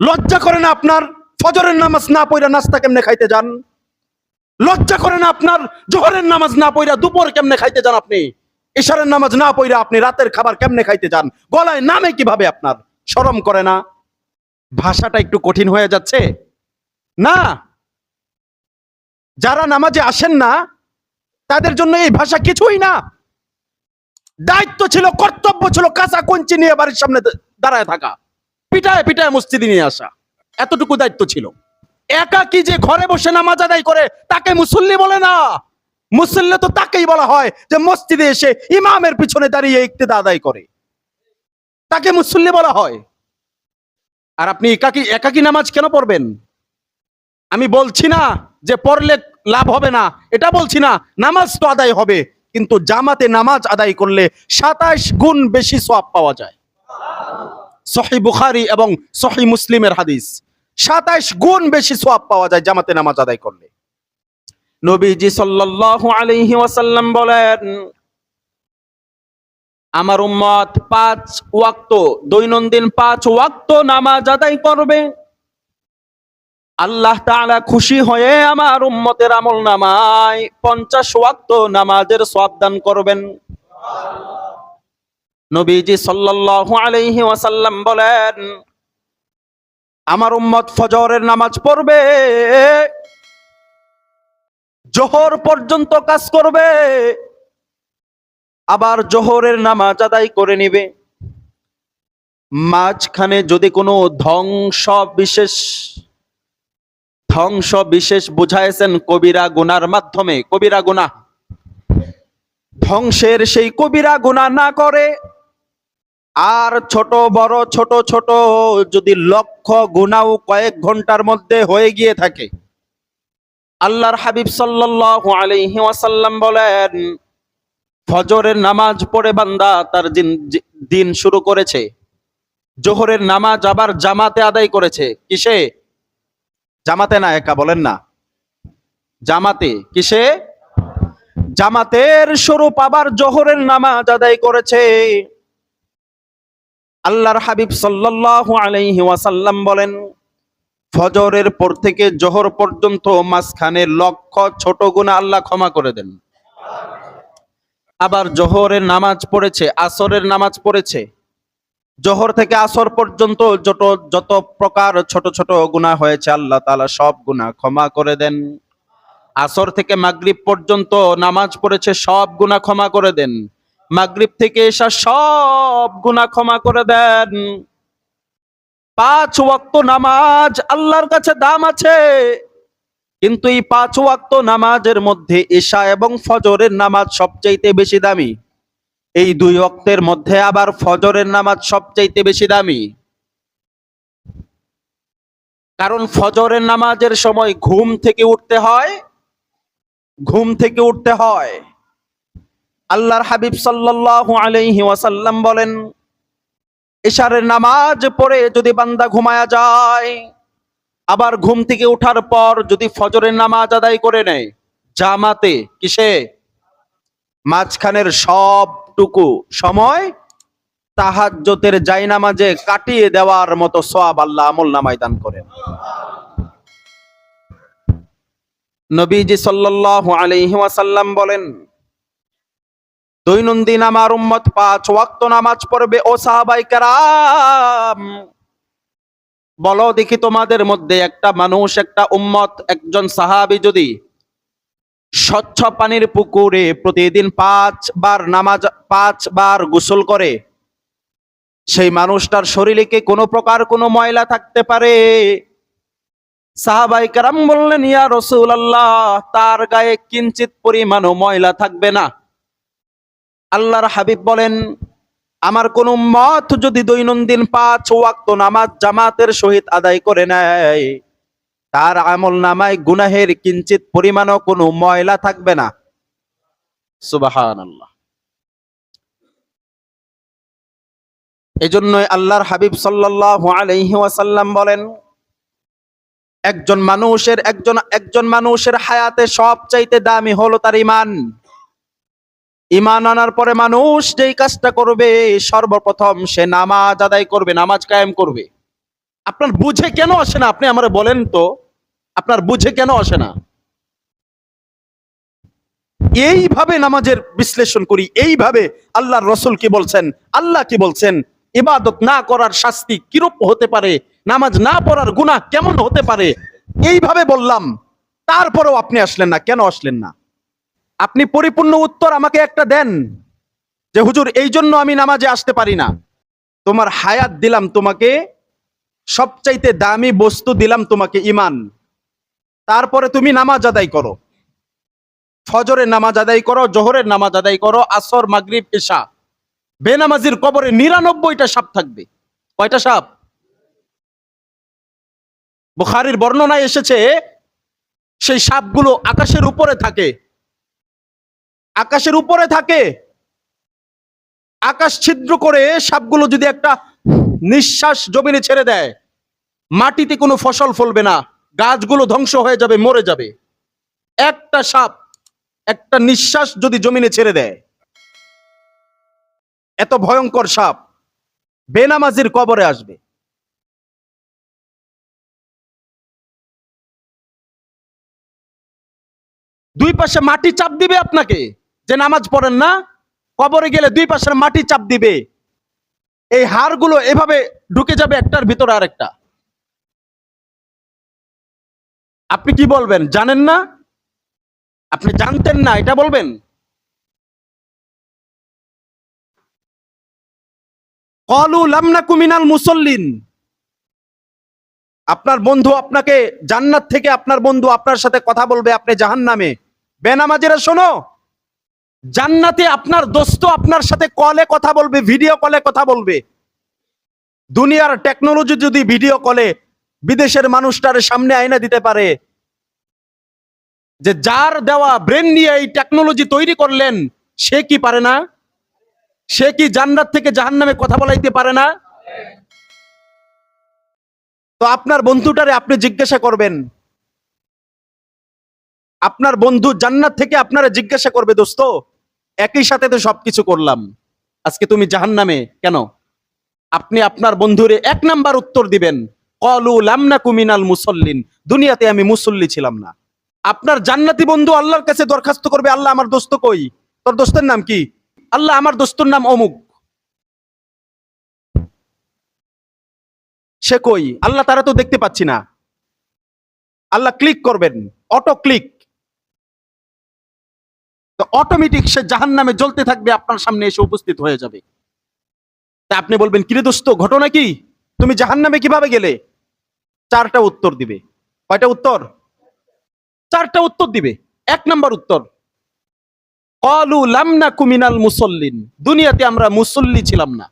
লজ্জা করে না আপনার? ফজরের নামাজ না পড়া নাস্তা কেমনে খাইতে যান? লজ্জা করে না আপনার? জোহরের নামাজ না পড়া দুপুর কেমনে খাইতে যান আপনি? ইশারের নামাজ না পড়া আপনি রাতের খাবার কেমনে খাইতে যান? গলায় নামে কীভাবে আপনার? শরম করে না? ভাষাটা একটু কঠিন হয়ে যাচ্ছে? না। যারা নামাজে আসেন না, তাদের জন্য এই ভাষা কিছুই না। দায়িত্ব ছিল, কর্তব্য ছিল কাঁচা কঞ্চি নিয়ে বাড়ির সামনে দাঁড়ায় থাকা। পিটায় পিটায় মসজিদে নিয়ে আসা। এতটুকু দায়িত্ব ছিল। একা কি যে ঘরে বসে নামাজ আদায় করে, তাকে মুসল্লি বলে না। মুসল্লি তো তাকেই বলা হয় যে মসজিদে এসে ইমামের পিছনে দাঁড়িয়ে ইক্তেদা আদায় করে। তাকে মুসল্লি বলা হয়। আর আপনি একাকি একাকি নামাজ কেন পড়বেন? আমি বলছি না যে পড়লে লাভ হবে না। এটা বলছি না, নামাজ তো আদায় হবে, কিন্তু জামাতে নামাজ আদায় করলে সাতাশ গুণ বেশি সওয়াব পাওয়া যায়। সহি বুখারি এবং সহি মুসলিমের হাদিস। সাতাইশ গুণ বেশি সোয়াব পাওয়া যায় জামাতে নামাজ আদায় করলে। নবীজি সাল্লাল্লাহু আলাইহি ওয়াসাল্লাম বলেন, আমার উম্মত পাঁচ ওয়াক্ত, দৈনন্দিন পাঁচ ওয়াক্ত নামাজ আদায় করবে। আল্লাহ তাআলা খুশি হয়ে আমার উম্মতের আমল নামায় পঞ্চাশ ওয়াক্ত নামাজের সওয়াব দান করবেন। নবীজি সাল্লাল্লাহু আলাইহি ওয়াসাল্লাম বলেন, আমার উম্মত ফজরের নামাজ পড়বে, জোহর পর্যন্ত কাজ করবে, আবার জোহরের নামাজ আদায় করে নিবে। মাঝখানে যদি কোনো ধ্বংস বিশেষ ধ্বংস বিশেষ বুঝাইছেন কবিরা গুনার মাধ্যমে, কবিরা গুনাহ, ধ্বংসের সেই কবিরা গুনাহ না করে আর ছোট বড়, ছোট ছোট যদি লক্ষ গুনাও কয়েক ঘণ্টার মধ্যে হয়ে গিয়ে থাকে। আল্লাহর হাবিব সাল্লাল্লাহু ওয়াসাল্লাম বলেন, ফজরের নামাজ পড়ে বান্দা তার দিন শুরু করেছে। জোহরের নামাজ আবার জামাতে আদায় করেছে। কিসে? জামাতে না, একা বলেন না। জামাতে, কিসে? জামাতের স্বরূপ আবার জোহরের নামাজ আদায় করেছে। আল্লাহর হাবিব সাল্লাল্লাহু আলাইহি ওয়াসাল্লাম বলেন, ফজরের পর থেকে জোহর পর্যন্ত মাঝখানে লক্ষ ছোট গুনাহ আল্লাহ ক্ষমা করে দেন। আবার জোহরের নামাজ পড়েছে, আসরের নামাজ পড়েছে। জোহর থেকে আসর পর্যন্ত যত যত প্রকার ছোট ছোট গুনাহ হয়েছে, আল্লাহ তাআলা সব গুনাহ ক্ষমা করে দেন। আসর থেকে মাগরিব পর্যন্ত নামাজ পড়েছে, সব গুনাহ ক্ষমা করে দেন। মাগরিব থেকে এসা সব গুনাহ ক্ষমা করে দেন। পাঁচ ওয়াক্ত নামাজ আল্লাহর কাছে দাম আছে। কিন্তু এই পাঁচ ওয়াক্ত নামাজের মধ্যে ঈশা এবং ফজরের নামাজ সবচাইতে বেশি দামি। এই দুই ওয়াক্তের মধ্যে আবার ফজরের নামাজ সবচাইতে বেশি দামি। কারণ ফজরের নামাজের সময় ঘুম থেকে উঠতে হয়। ঘুম থেকে উঠতে হয়। আল্লাহর হাবিব সাল্লাল্লাহু আলাইহি ওয়াসাল্লাম বলেন ইশারের নামাজ পড়ে যদি বান্দা ঘুমায়া যায়, আবার ঘুম থেকে ওঠার পর যদি ফজরের নামাজ আদায় করে নেয়, জামাতে কিসে? মাঝখানের সবটুকু সময় তাহাজ্জতের জায়নামাজে কাটিয়ে দেওয়ার মতো সওয়াব আল্লাহ আমল নামায় দান করেন। নবীজি সাল্লাল্লাহু আলাইহি ওয়াসাল্লাম বলেন দৈনন্দিন আমার উম্মত পাঁচ ওয়াক্ত নামাজ পড়বে, ও সাহাবাই কেরাম। বলো দেখি তোমাদের মধ্যে একটা মানুষ, একটা উম্মত, একজন সাহাবি যদি স্বচ্ছ পানির পুকুরে প্রতিদিন পাঁচ বার নামাজ পাঁচ বার গোসল করে, সেই মানুষটার শরীরে কি কোনো প্রকার কোনো ময়লা থাকতে পারে? সাহাবাই কারাম বললেন, ইয়া রসুল আল্লাহ তার গায়ে কিঞ্চিত পরিমাণও ময়লা থাকবে না। আল্লাহর হাবিব বলেন, আমার কোন মত যদি দৈনন্দিন পাঁচ ওয়াক্ত নামাজ জামাতের সহিত আদায় করে নেয়, তার আমল নামায় গুনাহের কিঞ্চিত পরিমাণও কোনো ময়লা থাকবে না। সুবাহান আল্লাহর হাবিব ওয়াসাল্লাম বলেন, একজন মানুষের, একজন একজন মানুষের হায়াতে সবচাইতে দামি হলো তার ইমান ইমান আনার পরে মানুষ যেই কাজটা করবে, সর্বপ্রথম সে নামাজ আদায় করবে, নামাজ কায়েম করবে। আপনার বুঝে কেন আসে না? আপনি আমারে বলেন তো। আপনার বুঝে কেন আসে না? এইভাবে নামাজের বিশ্লেষণ করি, এইভাবে আল্লাহর রসুল কি বলছেন, আল্লাহ কি বলছেন, ইবাদত না করার শাস্তি কিরূপ হতে পারে, নামাজ না পড়ার গুনাহ কেমন হতে পারে, এইভাবে বললাম। তারপরেও আপনি আসলেন না, কেন আসলেন না? আপনি পরিপূর্ণ উত্তর আমাকে একটা দেন যে, হুজুর এই জন্য আমি নামাজে আসতে পারি না। তোমার হায়াত দিলাম তোমাকে, সবচাইতে দামি বস্তু দিলাম তোমাকে ইমান তারপরে তুমি নামাজ আদায় করো। ফজরের নামাজ আদায় করো, জোহরের নামাজ আদায় করো, আসর, মাগরিব ঈশা বেনামাজির কবরে নিরানব্বইটা সাপ থাকবে। কয়টা সাপ? বুখারির বর্ণনায় এসেছে, সেই সাপগুলো আকাশের উপরে থাকে। আকাশের উপরে থাকে। আকাশ ছিদ্র করে সাপগুলো যদি একটা নিঃশ্বাস জমিনে ছেড়ে দেয়, মাটিতে কোনো ফসল ফলবে না, গাছগুলো ধ্বংস হয়ে যাবে, মরে যাবে। একটা সাপ একটা নিঃশ্বাস যদি জমিনে ছেড়ে দেয়, এত ভয়ঙ্কর সাপ বেনামাজির কবরে আসবে। দুই পাশে মাটি চাপ দিবে আপনাকে। যে নামাজ পড়েন না, কবরে গেলে দুই পাশের মাটি চাপ দিবে। এই হাড়গুলো এভাবে ঢুকে যাবে একটার ভিতরে আরেকটা। আপনি কি বলবেন? জানেন না? আপনি জানতেন না, এটা বলবেন? কলু লামনা কুমিনাল মুসল্লিন। আপনার বন্ধু আপনাকে জান্নাত থেকে আপনার বন্ধু আপনার সাথে কথা বলবে, আপনি জাহান নামে বেনামাজিরা শোনো জান্নাতে আপনার দোস্ত আপনার সাথে কলে কথা বলবে ভিডিও কলে কথা বলবে। দুনিয়ার টেকনোলজি যদি ভিডিও কলে বিদেশের মানুষটার সামনে আয়না দিতে পারে, যে যার দেওয়া ব্রেন নিয়ে এই টেকনোলজি তৈরি করলেন, সে কি পারে না? সে কি জান্নাত থেকে জাহান্নামে কথা বলাইতে পারে না? তো আপনার বন্ধুটারে আপনি জিজ্ঞাসা করবেন আপনার বন্ধু জান্নাত থেকে আপনারা জিজ্ঞাসা করবে, দোস্ত, একই সাথে তো সবকিছু করলাম। আজকে তুমি জাহান্নামে, কেন? আপনি আপনার বন্ধুরে এক নাম্বার উত্তর দিবেন, কলু লামনা কুমিনাল মুসল্লিন, দুনিয়াতে আমি মুসল্লি ছিলাম না। আপনার জান্নাতি বন্ধু আল্লাহর কাছে দরখাস্ত করবে, আল্লাহ আমার দোস্ত কই? তোর দোস্তের নাম কি? আল্লাহ আমার দোস্তর নাম অমুক। সে কই? আল্লাহ তারা তো দেখতে পাচ্ছি না। আল্লাহ ক্লিক করবেন, অটো ক্লিক। তো অটোমেটিক সে জাহান নামে জ্বলতে থাকবে, আপনার সামনে এসে উপস্থিত হয়ে যাবে। তা আপনি বলবেন, কিরে দোস্ত, ঘটনা কি? তুমি জাহান নামে কীভাবে গেলে? চারটা উত্তর দিবে। কয়টা উত্তর? চারটা উত্তর দিবে। এক নাম্বার উত্তর, কলু লামনা কুমিনাল মুসল্লিন। দুনিয়াতে আমরা মুসল্লি ছিলাম না।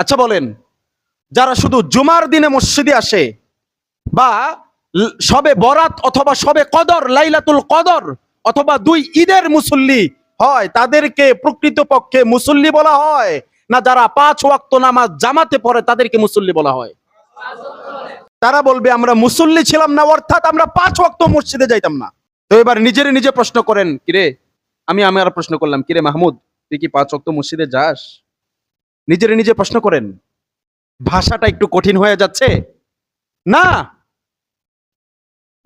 আচ্ছা বলেন, যারা শুধু জুমার দিনে মসজিদে আসে বা সবে বরাত অথবা সবে কদর, লাইলাতুল কদর অথবা দুই ঈদের মুসল্লি হয়, তাদেরকে প্রকৃত পক্ষে মুসল্লি বলা হয়, না যারা পাঁচ ওয়াক্ত নামাজ জামাতে পড়ে, তাদেরকে মুসল্লি বলা হয়। তারা বলবে, আমরা মুসল্লি ছিলাম না, অর্থাৎ আমরা পাঁচ ওয়াক্ত মসজিদে যাইতাম না। তো এবার নিজেরে নিজে প্রশ্ন করেন, কিরে, আমি আমার প্রশ্ন করলাম, কিরে মাহমুদ, তুই কি পাঁচ ওয়াক্ত মসজিদে যাস? নিজের নিজে প্রশ্ন করেন, ভাষাটা একটু কঠিন হয়ে যাচ্ছে? না,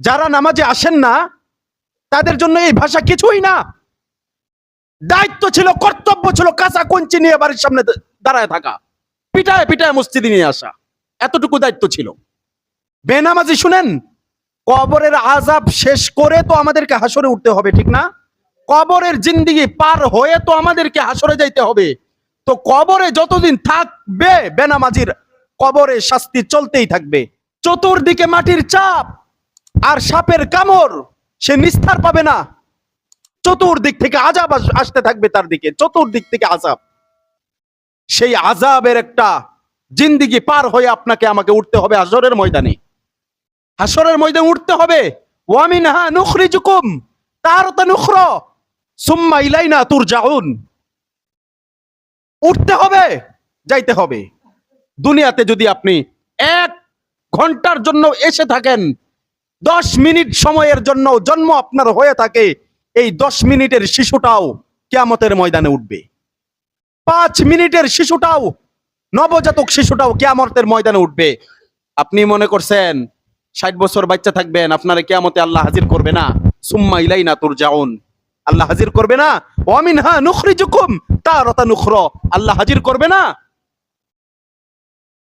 যারা নামাজে আসেন না তাদের জন্য এই ভাষা কিছুই না। দায়িত্ব ছিল, কর্তব্য ছিল কাঁচা কঞ্চি নিয়ে বাড়ির সামনে দাঁড়ায় থাকা। পিটায় পিটায় মসজিদে নিয়ে আসা। এতটুকু দায়িত্ব ছিল। বেনামাজি শুনেন, কবরের আজাব শেষ করে তো আমাদেরকে হাসরে উঠতে হবে, ঠিক না? কবরের জিন্দিগি পার হয়ে তো আমাদেরকে হাসরে যাইতে হবে। তো কবরে যতদিন থাকবে বেনামাজির, কবরে শাস্তি চলতেই থাকবে। চতুর্দিকে মাটির চাপ আর সাপের কামড়। সে নিস্তার পাবে না। চতুর্দিক থেকে আজাব আসতে থাকবে তার দিকে। চতুর্দিক থেকে আজাব সেই আজাবের একটা জিন্দিগি পার হয়ে আপনাকে আমাকে উঠতে হবে হাসরের ময়দানে। হাসরের ময়দানে উঠতে হবে। ওয়ামিনহা নুখরিজুকুম। তারতা নুখর সুম্মা ইলাইনা তুরজাউন। উঠতে হবে, যাইতে হবে। দুনিয়াতে যদি আপনি এক ঘণ্টার জন্য এসে থাকেন দশ মিনিট সময়ের জন্য জন্ম আপনার হয়ে থাকে, এই দশ মিনিটের শিশুটাও কেয়ামতের ময়দানে উঠবে। পাঁচ মিনিটের শিশুটাও, নবজাতক শিশুটাও কেয়ামতের ময়দানে উঠবে। আপনি মনে করছেন, ষাট বছর বাচ্চা থাকবেন, আপনারা কেয়ামতে আল্লাহ হাজির করবে না। সুম্মা ইলাইনা তুরজাউন। আল্লাহ হাজির করবে না? ওয়ামিনহা নুখরিজুকুম তারাতা নুখর। আল্লাহ হাজির করবে না?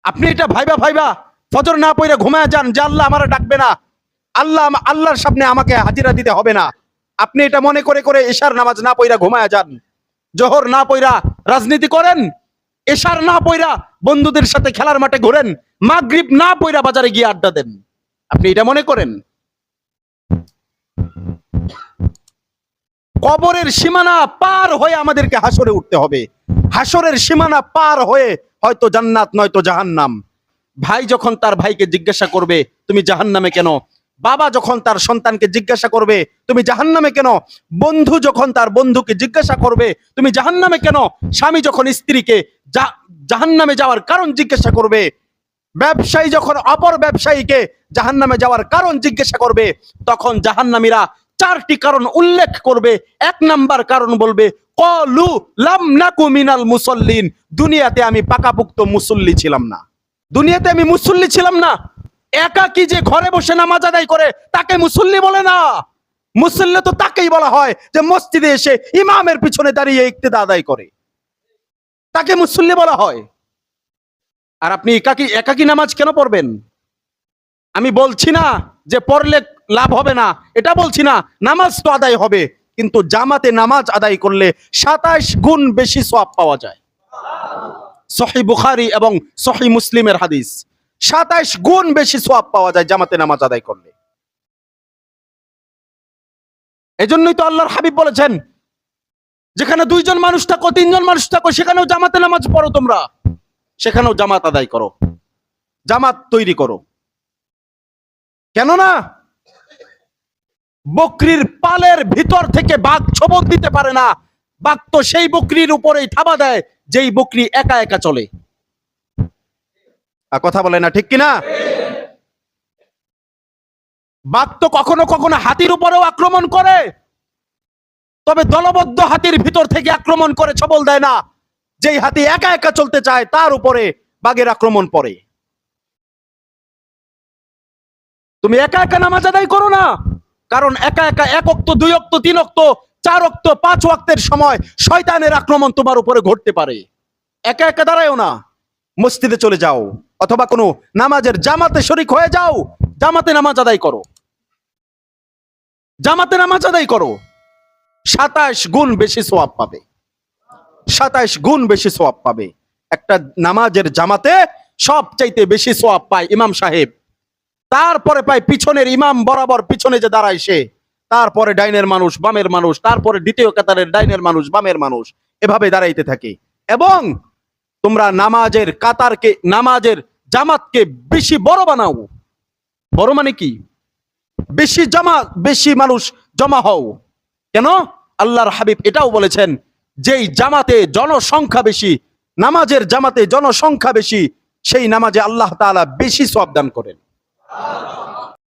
আপনি এটা ভাইবা ভাইবা, ফজর না পইরা ঘুমায় যান, যে আল্লাহ আমার ডাকবে না। আল্লাহ আল্লাহর সামনে আমাকে হাজিরা দিতে হবে না। আপনি এটা মনে করে করে এশার নামাজ না পইরা ঘুমায় যান। জোহর না পইরা রাজনীতি করেন। এশার না পইরা বন্ধুদের সাথে খেলার মাঠে ঘোরেন। মাগরিব না পইরা বাজারে গিয়ে আড্ডা দেন। আপনি এটা মনে করেন? কবরের সীমানা পার হয়ে আমাদেরকে হাসরে উঠতে হবে। হাসরের সীমানা পার হয়ে হয়তো জান্নাত, নয়তো জাহান্নাম। ভাই যখন তার ভাইকে জিজ্ঞাসা করবে, তুমি জাহান্নামে কেন? বাবা যখন তার সন্তানকে জিজ্ঞাসা করবে, তুমি জাহান্নামে কেন? বন্ধু যখন তার বন্ধুকে জিজ্ঞাসা করবে, তুমি জাহান্নামে কেন? স্বামী যখন স্ত্রীকে জা- জাহান্নামে যাওয়ার কারণ জিজ্ঞাসা করবে, ব্যবসায়ী যখন অপর ব্যবসায়ীকে জাহান্নামে যাওয়ার কারণ জিজ্ঞাসা করবে, তখন জাহান্নামীরা চারটি কারণ উল্লেখ করবে। এক নাম্বার কারণ বলবে, কলু লাম নাকু মিনাল মুসল্লিন। দুনিয়াতে আমি পাকাপুক্ত মুসল্লি ছিলাম না। দুনিয়াতে আমি মুসল্লি ছিলাম না। একাকি যে ঘরে বসে নামাজ আদায় করে, তাকে মুসল্লি বলে না। মুসল্লি তো তাকেই বলা হয় যে মসজিদে এসে ইমামের পিছনে দাঁড়িয়ে ইক্তেদা আদায় করে। তাকে মুসল্লি বলা হয়। আর আপনি একাকি একাকি নামাজ কেন পড়বেন? আমি বলছি না যে পড়লে লাভ হবে না, এটা বলছি না, নামাজ তো আদায় হবে, কিন্তু জামাতে নামাজ আদায় করলে সাতাশ গুণ বেশি সোয়াব পাওয়া যায়। সহি বুখারি এবং সহি মুসলিমের হাদিস। সাতাশ গুণ বেশি সোয়াব পাওয়া যায় জামাতে নামাজ আদায় করলে। এজন্যই তো আল্লাহর হাবিব বলেছেন, যেখানে দুইজন মানুষ থাকো, তিনজন মানুষ থাকো, সেখানেও জামাতে নামাজ পড়ো তোমরা। সেখানেও জামাত আদায় করো, জামাত তৈরি করো। কেননা, বকরির পালের ভিতর থেকে বাঘ ছবক দিতে পারে না, বাঘ তো সেই বকরির উপরেই থাবা দেয়, যেই বকরি একা একা চলে। আর কথা বলে না, ঠিক কিনা? বাঘ তো কখনো কখনো হাতির উপরেও আক্রমণ করে, তবে দলবদ্ধ হাতির ভিতর থেকে আক্রমণ করে ছবল দেয় না। যেই হাতি একা একা চলতে চায়, তার উপরে বাঘের আক্রমণ পড়ে। তুমি একা একা নামাজ আদায় করো না, কারণ একা একা এক অক্ত, দুই অক্ত, তিন অক্ত, চার অক্ত, পাঁচ ওয়াক্তের সময় শয়তানের আক্রমণ তোমার উপরে ঘটতে পারে। একা একা দাঁড়ায়ও না, মসজিদে চলে যাও। অথবা কোনো নামাজের জামাতে শরিক হয়ে যাও, জামাতে নামাজ আদায় করো। জামাতে নামাজ আদায় করো। সাতাশ গুণ বেশি সোয়াব পাবে। সাতাশ গুণ বেশি সোয়াব পাবে। একটা নামাজের জামাতে সবচাইতে বেশি সোয়াব পায় ইমাম সাহেব। তারপরে পায় পিছনের ইমাম বরাবর পিছনে যে দাঁড়ায় সে। তারপরে ডাইনের মানুষ, বামের মানুষ, তারপরে দ্বিতীয় কাতারের ডাইনের মানুষ, বামের মানুষ। এভাবে দাঁড়াইতে থাকে। এবং তোমরা নামাজের কাতারকে, নামাজের জামাতকে বেশি বড় বানাও। বড় মানে কি? বেশি জমা, বেশি মানুষ জমা হও। কেন? আল্লাহর হাবিব এটাও বলেছেন যেই জামাতে জনসংখ্যা বেশি, নামাজের জামাতে জনসংখ্যা বেশি, সেই নামাজে আল্লাহ তাআলা বেশি সব দান করেন।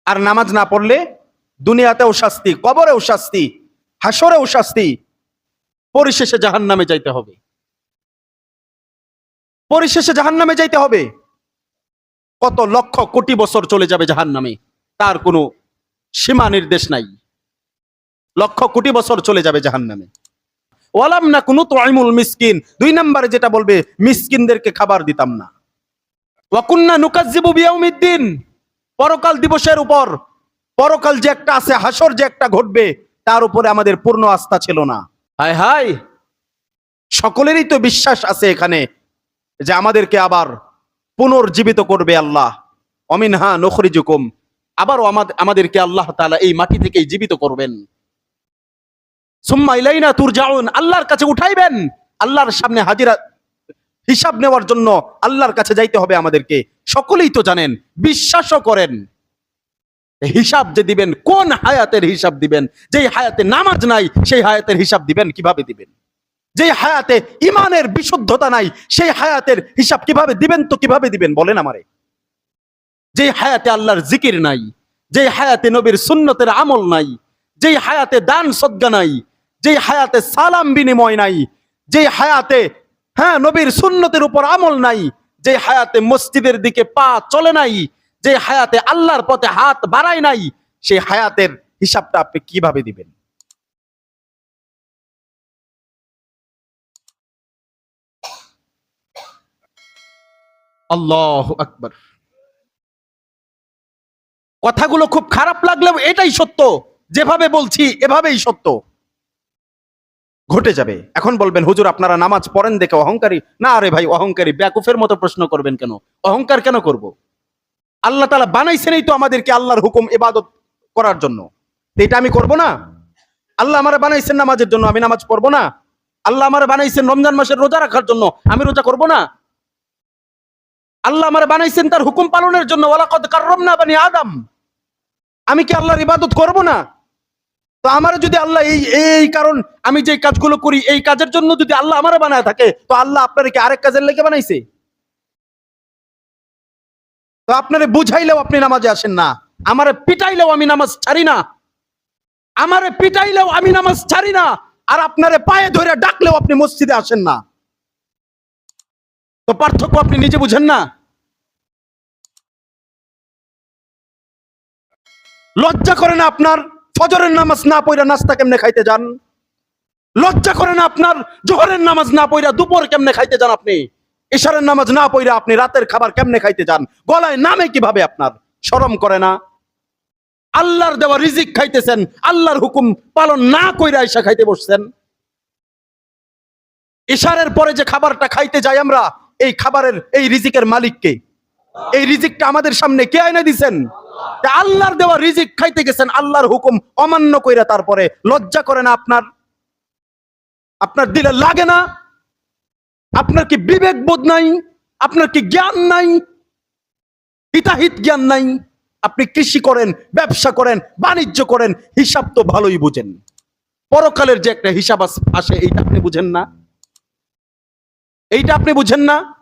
আর নামাজ না পড়লে দুনিয়াতেও শাস্তি, কবরেও শাস্তি হাসরেও শাস্তি, পরিশেষে জাহান নামে যাইতে হবে। পরিশেষে জাহান নামে যাইতে হবে। কত লক্ষ কোটি বছর চলে যাবে জাহান নামে তার কোনো সীমা নির্দেশ নাই। লক্ষ কোটি বছর চলে যাবে জাহান নামে ওয়ালাম না কোনো তোয়াইমুল মিসকিন, দুই নম্বরে যেটা বলবে, মিসকিনদেরকে খাবার দিতাম না। ওয়াকুন্না নুকাজ্জিবু বিয়াউমিদ্দিন, পরকাল দিবসের উপর, পরকাল যে একটা আছে, হাসর যে একটা ঘটবে, তার উপরে আমাদের পূর্ণ আস্থা ছিল না। হায় হায়! সকলেরই তো বিশ্বাস আছে এখানে যে আমাদেরকে আবার পুনর্জীবিত করবে আল্লাহ। অমিনহা নখরিজুকুম। আবারও আমাদের আমাদেরকে আল্লাহ তাআলা এই মাটি থেকেই জীবিত করবেন। সুম্মা ইলাইনা তুরজাউন। আল্লাহর কাছে উঠাইবেন। আল্লাহর সামনে হাজিরা, হিসাব নেওয়ার জন্য আল্লাহর কাছে যাইতে হবে আমাদেরকে। সকলেই তো জানেন, বিশ্বাসও করেন। হিসাব যে দিবেন, কোন হায়াতের হিসাব দিবেন? যেই হায়াতে নামাজ নাই, সেই হায়াতের হিসাব দিবেন, কীভাবে দিবেন? যে হায়াতে ইমানের বিশুদ্ধতা নাই, সেই হায়াতের হিসাব কীভাবে দিবেন তো কীভাবে দিবেন? বলেন আমারে। যে হায়াতে আল্লাহর জিকির নাই যে হায়াতে নবীর সুন্নতের আমল নাই যে হায়াতে দান সদ্গা নাই যে হায়াতে সালাম বিনিময় নাই যে হায়াতে হ্যাঁ নবীর সুন্নতের উপর আমল নাই যে হায়াতে মসজিদের দিকে পা চলে নাই যে হায়াতে আল্লাহর পথে হাত বাড়ায় নাই, সেই হায়াতের হিসাবটা আপনি কীভাবে দিবেন? আল্লাহ আকবার। কথাগুলো খুব খারাপ লাগলেও এটাই সত্য। যেভাবে বলছি, এভাবেই সত্য। ঘটে যাবে। এখন বলবেন, হুজুর, আপনারা নামাজ পড়েন দেখে অহংকারী? না আরে ভাই, অহংকারী। ব্যাকুফের মতো প্রশ্ন করবেন কেন? অহংকার কেন করব? আল্লাহ তালা বানাইছেনই তো আমাদেরকে আল্লাহর হুকুম, ইবাদত করার জন্য। এটা আমি করব না? আল্লাহ আমার বানাইছেন নামাজের জন্য, আমি নামাজ পড়ব না? আল্লাহ আমার বানাইছেন রমজান মাসের রোজা রাখার জন্য, আমি রোজা করব না? আল্লাহ আমার বানাইছেন তার হুকুম পালনের জন্য, ওয়ালাকদ কাররামনা বানি আদম। আমি কি আল্লাহর ইবাদত করব না? তো আমার যদি আল্লাহ এই এই কারণ, আমি যে কাজগুলো করি, এই কাজের জন্য যদি আল্লাহ আমার বানায় থাকে, তো আল্লাহ আপনার কি আরেক কাজের লেগে বানাইছে? তো আপনারে বুঝাইলেও আপনি নামাজে আসেন না। আমারে পিটাইলেও আমি নামাজ ছাড়ি না। আমারে পিটাইলেও আমি নামাজ ছাড়ি না। আর আপনারে পায়ে ধরে ডাকলেও আপনি মসজিদে আসেন না। তো পার্থক্য আপনি নিজে বুঝেন না। লজ্জা করে না আপনার ফজরের নামাজ না পড়া নাস্তা কেমনে খাইতে যান? লজ্জা করে না আপনার জোহরের নামাজ না পড়া দুপুর কেমনে খাইতে যান আপনি? ইশারের নামাজ না পড়া আপনি রাতের খাবার কেমনে খাইতে যান? গলায় নামে কীভাবে আপনার? শরম করে না। আল্লাহর দেওয়া রিজিক খাইতেছেন, আল্লাহর হুকুম পালন না কইরা ঈশা খাইতে বসছেন। ইশারের পরে যে খাবারটা খাইতে যাই আমরা এই খাবারের, এই রিজিকের মালিককে এই রিজিকটা আমাদের সামনে কে আয়না দিছেন? আল্লাহর দেওয়া রিজিক খাইতে গেছেন, আল্লাহর হুকুম অমান্য কইরা তারপরে লজ্জা করে না আপনার? আপনার দিলে লাগে না? আপনার কি বিবেক বোধ নাই? আপনার কি জ্ঞান নাই? হিতাহিত জ্ঞান নাই? আপনি কৃষি করেন, ব্যবসা করেন, বাণিজ্য করেন, হিসাব তো ভালোই বুঝেন। পরকালের যে একটা হিসাব আস- আসে, এইটা আপনি বুঝেন না? এইটা আপনি বুঝেন না?